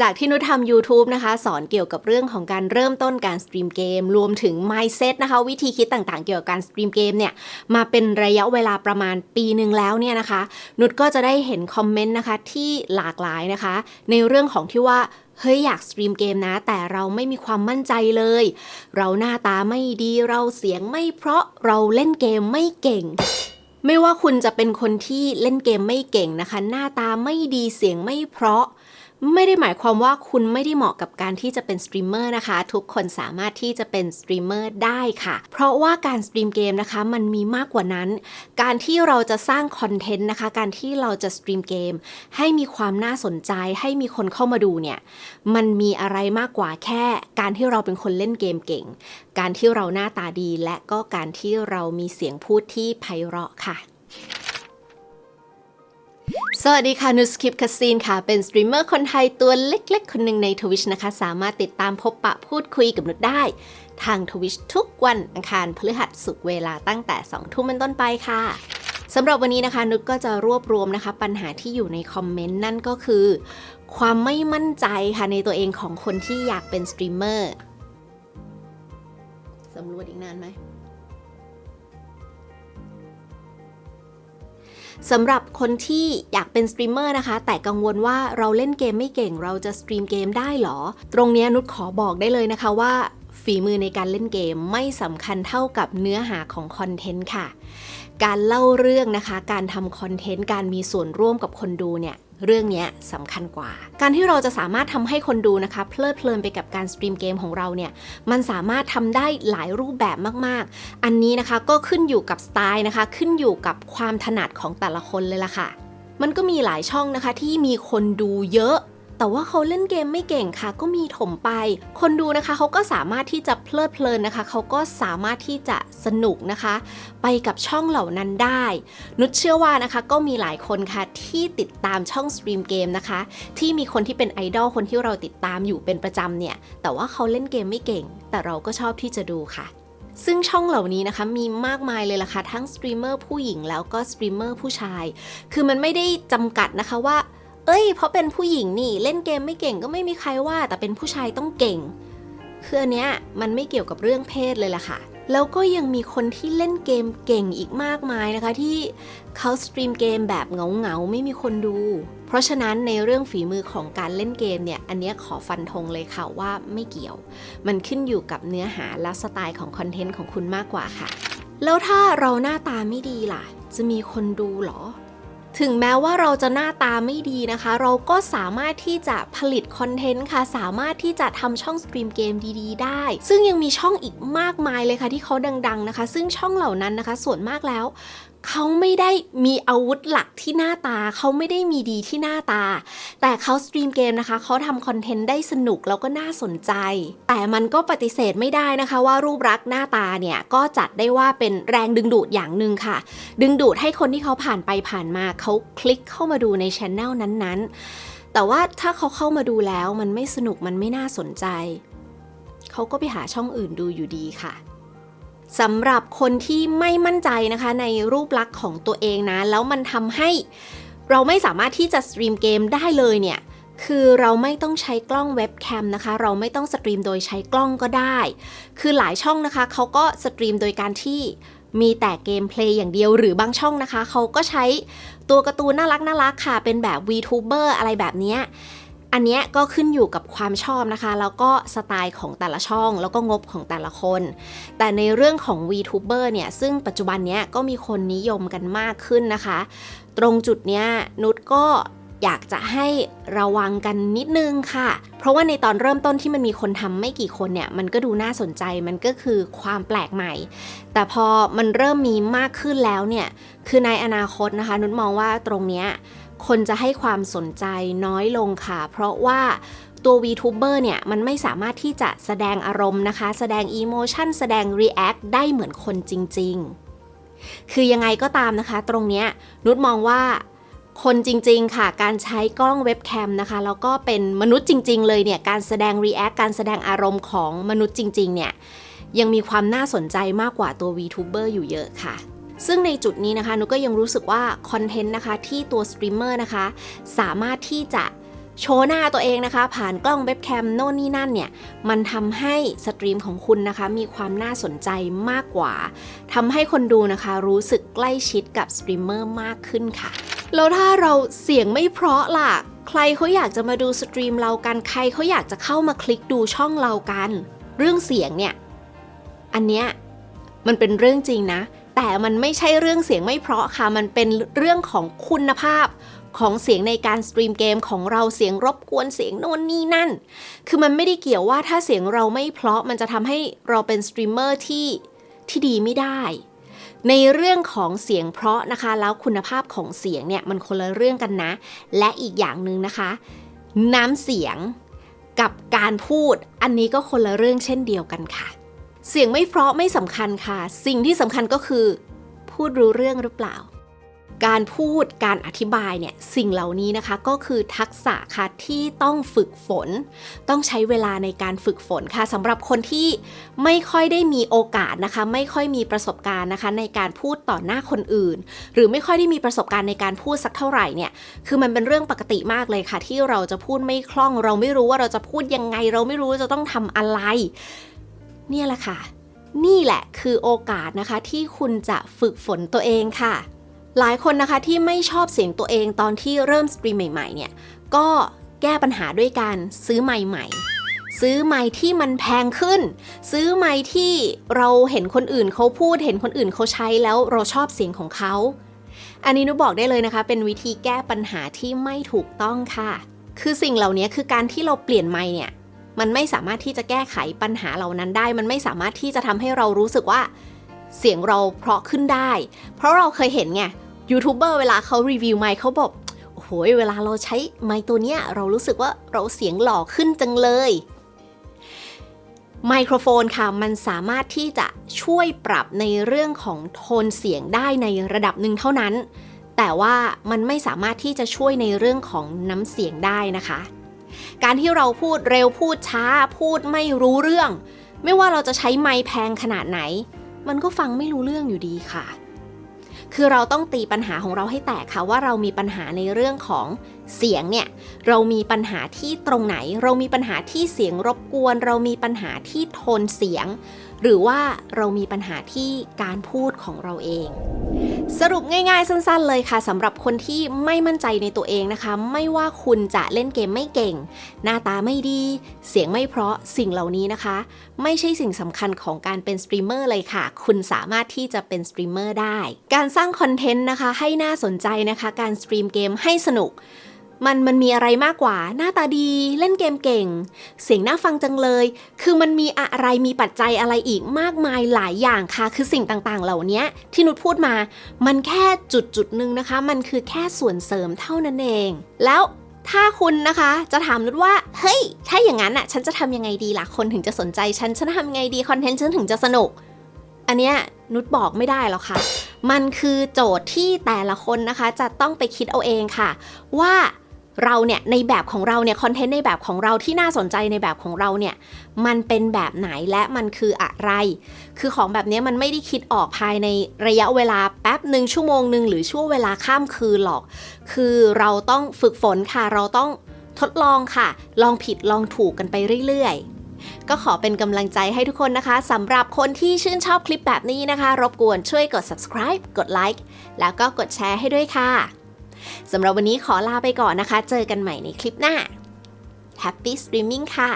จากที่นุทำ YouTube นะคะ สอนเกี่ยวกับเรื่องของการเริ่มต้นการสตรีมเกม รวมถึง mindset นะคะ วิธีคิดต่างๆ เกี่ยวกับการสตรีมเกมเนี่ย มาเป็นระยะเวลาประมาณปีหนึ่งแล้วเนี่ยนะคะ นุชก็จะได้เห็นคอมเมนต์นะคะที่หลากหลายนะคะ ในเรื่องของที่ว่าเฮ้ยอยากสตรีมเกมนะ แต่เราไม่มีความมั่นใจเลย เราหน้าตาไม่ดีเราเสียงไม่เพราะเราเล่นเกมไม่เก่งไม่ว่าคุณจะเป็นคนที่เล่นเกมไม่เก่งนะคะ หน้าตาไม่ดีเสียงไม่เพราะ ไม่ได้หมายความว่าคุณไม่ได้เหมาะกับการที่จะเป็นสตรีมเมอร์นะคะ ทุกคนสามารถที่จะเป็นสตรีมเมอร์ได้ค่ะ เพราะว่าการสตรีมเกมนะคะมันมีมากกว่านั้น การที่เราจะสร้างคอนเทนต์นะคะ การที่เราจะสตรีมเกมให้มีความน่าสนใจ ให้มีคนเข้ามาดูเนี่ยมันมีอะไรมากกว่าแค่ การที่เราเป็นคนเล่นเกมเก่ง การที่เราหน้าตาดีและก็การที่เรามีเสียงพูดที่ไพเราะค่ะ สวัสดีค่ะนุสคิปคาซีนค่ะ เป็นสตรีมเมอร์คนไทยตัวเล็กๆ คนหนึ่งในทวิชนะคะ สามารถติดตามพบปะพูดคุยกับนุชได้ ทางทวิชทุกวันอังคารพฤหัสสุกเวลาตั้งแต่ 2 ทุ่มเป็นต้นไปค่ะสำหรับวันนี้นะคะนุชก็จะรวบรวมนะคะ ปัญหาที่อยู่ในคอมเมนต์นั่นก็คือ ความไม่มั่นใจค่ะในตัวเองของคนที่อยากเป็นสตรีมเมอร์สำรวจอีกนานไหม สำหรับคนที่อยากเป็นสตรีมเมอร์นะคะ แต่กังวลว่าเราเล่นเกมไม่เก่ง เราจะสตรีมเกมได้หรอ ตรงนี้นุชขอบอกได้เลยนะคะว่าฝีมือในการเล่นเกมไม่สำคัญเท่ากับเนื้อหาของคอนเทนต์ค่ะ การเล่าเรื่องนะคะ การทำคอนเทนต์ การมีส่วนร่วมกับคนดูเนี่ย เรื่องนี้สำคัญกว่า การที่เราจะสามารถทำให้คนดูนะคะเพลิดเพลินไปกับการสตรีมเกมของเราเนี่ยมันสามารถทำได้หลายรูปแบบมากๆ อันนี้นะคะก็ขึ้นอยู่กับสไตล์นะคะ ขึ้นอยู่กับความถนัดของแต่ละคนเลยล่ะค่ะมันก็มีหลายช่องนะคะที่มีคนดูเยอะ แต่ว่าเขาเล่นเกมไม่เก่งค่ะ ก็มีถมไป คนดูนะคะเขาก็สามารถที่จะเพลิดเพลินนะคะ เขาก็สามารถที่จะสนุกนะคะ ไปกับช่องเหล่านั้นได้ นุชเชื่อว่านะคะก็มีหลายคนค่ะที่ติดตามช่องสตรีมเกมนะคะ ที่มีคนที่เป็นไอดอลคนที่เราติดตามอยู่เป็นประจำเนี่ย แต่ว่าเขาเล่นเกมไม่เก่ง แต่เราก็ชอบที่จะดูค่ะซึ่งช่องเหล่านี้นะคะมีมากมายเลยล่ะค่ะทั้งสตรีมเมอร์ผู้หญิงแล้วก็สตรีมเมอร์ผู้ชาย คือมันไม่ได้จำกัดนะคะว่า เอ้ย เพราะเป็นผู้หญิงนี่เล่นเกมไม่เก่งก็ไม่มีใครว่า แต่เป็นผู้ชายต้องเก่ง คืออันเนี้ยมันไม่เกี่ยวกับเรื่องเพศเลยล่ะค่ะ แล้วก็ยังมีคนที่เล่นเกมเก่งอีกมากมายนะคะ ที่เขาสตรีมเกมแบบเหงาๆไม่มีคนดู เพราะฉะนั้นในเรื่องฝีมือของการเล่นเกมเนี่ยอันเนี้ยขอฟันธงเลยค่ะว่าไม่เกี่ยว มันขึ้นอยู่กับเนื้อหาและสไตล์ของคอนเทนต์ของคุณมากกว่าค่ะ แล้วถ้าเราหน้าตาไม่ดีล่ะ จะมีคนดูเหรอ ถึงแม้ว่าเราจะหน้าตาไม่ดีนะคะ เราก็สามารถที่จะผลิตคอนเทนต์ค่ะ สามารถที่จะทำช่องสตรีมเกมดีๆ ได้ ซึ่งยังมีช่องอีกมากมายเลยค่ะที่เขาดัง ๆนะคะ ซึ่งช่องเหล่านั้นนะคะ ส่วนมากแล้ว เขาไม่ได้มีอาวุธหลักที่หน้าตา เขาไม่ได้มีดีที่หน้าตา แต่เขาสตรีมเกมนะคะ เขาทำคอนเทนต์ได้สนุกแล้วก็น่าสนใจ แต่มันก็ปฏิเสธไม่ได้นะคะ ว่ารูปลักษณ์หน้าตาเนี่ย ก็จัดได้ว่าเป็นแรงดึงดูดอย่างหนึ่งค่ะ ดึงดูดให้คนที่เขาผ่านไปผ่านมา เขาคลิกเข้ามาดูในช anel นั้นๆ แต่ว่าถ้าเขาเข้ามาดูแล้วมันไม่สนุกมันไม่น่าสนใจ เขาก็ไปหาช่องอื่นดูอยู่ดีค่ะ สำหรับคนที่ไม่มั่นใจนะคะในรูปลักษณ์ของตัวเองนะ แล้วมันทำให้เราไม่สามารถที่จะสตรีมเกมได้เลยเนี่ย คือเราไม่ต้องใช้กล้องเว็บแคมนะคะ เราไม่ต้องสตรีมโดยใช้กล้องก็ได้ คือหลายช่องนะคะเขาก็สตรีมโดยการที่มีแต่เกมเพลย์อย่างเดียวหรือบางช่องนะคะ เขาก็ใช้ตัวการ์ตูนน่ารักน่ารักค่ะ เป็นแบบ VTuber อะไรแบบนี้ อันนี้ก็ขึ้นอยู่กับความชอบนะคะ แล้วก็สไตล์ของแต่ละช่อง แล้วก็งบของแต่ละคน แต่ในเรื่องของ VTuber เนี่ย ซึ่งปัจจุบันเนี้ยก็มีคนนิยมกันมากขึ้นนะคะ ตรงจุดเนี้ยนุชก็อยากจะให้ระวังกันนิดนึงค่ะ เพราะว่าในตอนเริ่มต้นที่มันมีคนทำไม่กี่คนเนี่ย มันก็ดูน่าสนใจ มันก็คือความแปลกใหม่ แต่พอมันเริ่มมีมากขึ้นแล้วเนี่ย คือในอนาคตนะคะ นุชมองว่าตรงเนี้ย คนจะให้ความสนใจน้อยลงค่ะ เพราะว่าตัว VTuber เนี่ย มันไม่สามารถที่จะแสดงอารมณ์นะคะ แสดง Emotion แสดง React ได้เหมือนคนจริง ๆ คือยังไงก็ตามนะคะ ตรงเนี้ยนุชมองว่าคนจริง ๆ ค่ะ การใช้กล้องเว็บแคมนะคะ แล้วก็เป็นมนุษย์จริง ๆ เลยเนี่ย การแสดง React การแสดงอารมณ์ของมนุษย์จริง ๆ เนี่ย ยังมีความน่าสนใจมากกว่าตัว VTuber อยู่เยอะค่ะ ซึ่งในจุดนี้นะคะนุก็ยังรู้สึกว่าคอนเทนต์นะคะที่ตัวสตรีมเมอร์นะคะสามารถที่จะโชว์หน้าตัวเองนะคะ ผ่านกล้องเว็บแคมโน่นนี่นั่นเนี่ย มันทำให้สตรีมของคุณนะคะ มีความน่าสนใจมากกว่าทำให้คนดูนะคะ รู้สึกใกล้ชิดกับสตรีมเมอร์มากขึ้นค่ะ แล้วถ้าเราเสียงไม่เพราะล่ะ ใครเขาอยากจะมาดูสตรีมเรากัน ใครเขาอยากจะเข้ามาคลิกดูช่องเรากัน เรื่องเสียงเนี่ย อันเนี้ยมันเป็นเรื่องจริงนะ แต่มันไม่ใช่เรื่องเสียงไม่เพราะค่ะ มันเป็นเรื่องของคุณภาพของเสียงในการสตรีมเกมของเราเสียงรบกวนเสียงโน่นนี่นั่น คือมันไม่ได้เกี่ยวว่าถ้าเสียงเราไม่เพราะมันจะทำให้เราเป็นสตรีมเมอร์ที่ที่ดีไม่ได้ ในเรื่องของเสียงเพราะนะคะ แล้วคุณภาพของเสียงเนี่ยมันคนละเรื่องกันนะ และอีกอย่างหนึ่งนะคะ น้ำเสียงกับการพูดอันนี้ก็คนละเรื่องเช่นเดียวกันค่ะ เสียงไม่เพราะไม่สำคัญค่ะ สิ่งที่สำคัญก็คือ พูดรู้เรื่องหรือเปล่า การพูดการอธิบายเนี่ยสิ่งเหล่านี้นะคะก็คือทักษะค่ะที่ต้องฝึกฝน ต้องใช้เวลาในการฝึกฝนค่ะสำหรับคนที่ไม่ค่อยได้มีโอกาสนะคะ ไม่ค่อยมีประสบการณ์นะคะ ในการพูดต่อหน้าคนอื่น หรือไม่ค่อยได้มีประสบการณ์ในการพูดสักเท่าไหร่เนี่ยคือมันเป็นเรื่องปกติมากเลยค่ะ ที่เราจะพูดไม่คล่อง เราไม่รู้ว่าเราจะพูดยังไง เราไม่รู้ว่าจะต้องทำอะไร เนี่ยแหละค่ะ นี่แหละคือโอกาสนะคะที่คุณจะฝึกฝนตัวเองค่ะ หลายคนนะคะที่ไม่ชอบเสียงตัวเองตอนที่เริ่มสตรีมใหม่ๆเนี่ยก็แก้ปัญหาด้วยการซื้อไมค์ใหม่ซื้อไมค์ที่มันแพงขึ้น ซื้อไมค์ที่เราเห็นคนอื่นเขาพูด เห็นคนอื่นเขาใช้แล้วเราชอบเสียงของเขา อันนี้นุบอกได้เลยนะคะ เป็นวิธีแก้ปัญหาที่ไม่ถูกต้องค่ะ คือสิ่งเหล่านี้คือการที่เราเปลี่ยนไมค์เนี่ย มันไม่สามารถที่จะแก้ไขปัญหาเหล่านั้นได้ มันไม่สามารถที่จะทำให้เรารู้สึกว่าเสียงเราเพราะขึ้นได้ เพราะเราเคยเห็นไงยูทูบเบอร์เวลาเขารีวิวไมค์เขาบอกโอ้โหเวลาเราใช้ไมค์ตัวเนี้ยเรารู้สึกว่าเราเสียงหล่อขึ้นจังเลยไมโครโฟนค่ะ มันสามารถที่จะช่วยปรับในเรื่องของโทนเสียงได้ในระดับหนึ่งเท่านั้น แต่ว่ามันไม่สามารถที่จะช่วยในเรื่องของน้ำเสียงได้นะคะ การที่เราพูดเร็วพูดช้า พูดไม่รู้เรื่อง ไม่ว่าเราจะใช้ไมค์แพงขนาดไหน มันก็ฟังไม่รู้เรื่องอยู่ดีค่ะ คือเราต้องตีปัญหาของเราให้แตกค่ะว่าเรามีปัญหาในเรื่องของเสียงเนี่ย เรามีปัญหาที่ตรงไหน เรามีปัญหาที่เสียงรบกวน เรามีปัญหาที่โทนเสียง หรือว่าเรามีปัญหาที่การพูดของเราเอง สรุปง่ายๆ สั้นๆ เลยค่ะสำหรับคนที่ไม่มั่นใจในตัวเองนะคะ ไม่ว่าคุณจะเล่นเกมไม่เก่ง หน้าตาไม่ดี เสียงไม่เพราะสิ่งเหล่านี้นะคะ ไม่ใช่สิ่งสำคัญของการเป็นสตรีมเมอร์เลยค่ะ คุณสามารถที่จะเป็นสตรีมเมอร์ได้ การสร้างคอนเทนต์นะคะให้น่าสนใจนะคะ การสตรีมเกมให้สนุก มันมันมีอะไรมากกว่า หน้าตาดี เล่นเกมเก่ง เสียงน่าฟังจังเลย คือมันมีอะไรมีปัจจัยอะไรอีกมากมายหลายอย่างค่ะ คือสิ่งต่างๆ เหล่านี้ที่นุชพูดมา มันแค่จุดจุดหนึ่งนะคะ มันคือแค่ส่วนเสริมเท่านั้นเอง แล้วถ้าคุณนะคะจะถามนุชว่า เฮ้ย ถ้าอย่างนั้นอะ ฉันจะทำยังไงดีล่ะ คนถึงจะสนใจฉัน ฉันทำยังไงดีคอนเทนต์ฉันถึงจะสนุก อันเนี้ยนุชบอกไม่ได้หรอกค่ะ มันคือโจทย์ที่แต่ละคนนะคะ จะต้องไปคิดเอาเองค่ะ ว่า เราเนี่ยในแบบของเราเนี่ยคอนเทนต์ในแบบของเราที่น่าสนใจในแบบของเราเนี่ยมันเป็นแบบไหนและมันคืออะไร คือของแบบนี้มันไม่ได้คิดออกภายในระยะเวลาแป๊บหนึ่งชั่วโมงหนึ่งหรือช่วงเวลาข้ามคืนหรอก คือเราต้องฝึกฝนค่ะเราต้องทดลองค่ะ ลองผิดลองถูกกันไปเรื่อยๆก็ขอเป็นกำลังใจให้ทุกคนนะคะสำหรับคนที่ชื่นชอบคลิปแบบนี้นะคะ รบกวนช่วยกด subscribe กดไลค์แล้วก็กดแชร์ให้ด้วยค่ะ สำหรับวันนี้ขอลาไปก่อนนะคะ เจอกันใหม่ในคลิปหน้า Happy Streaming ค่ะ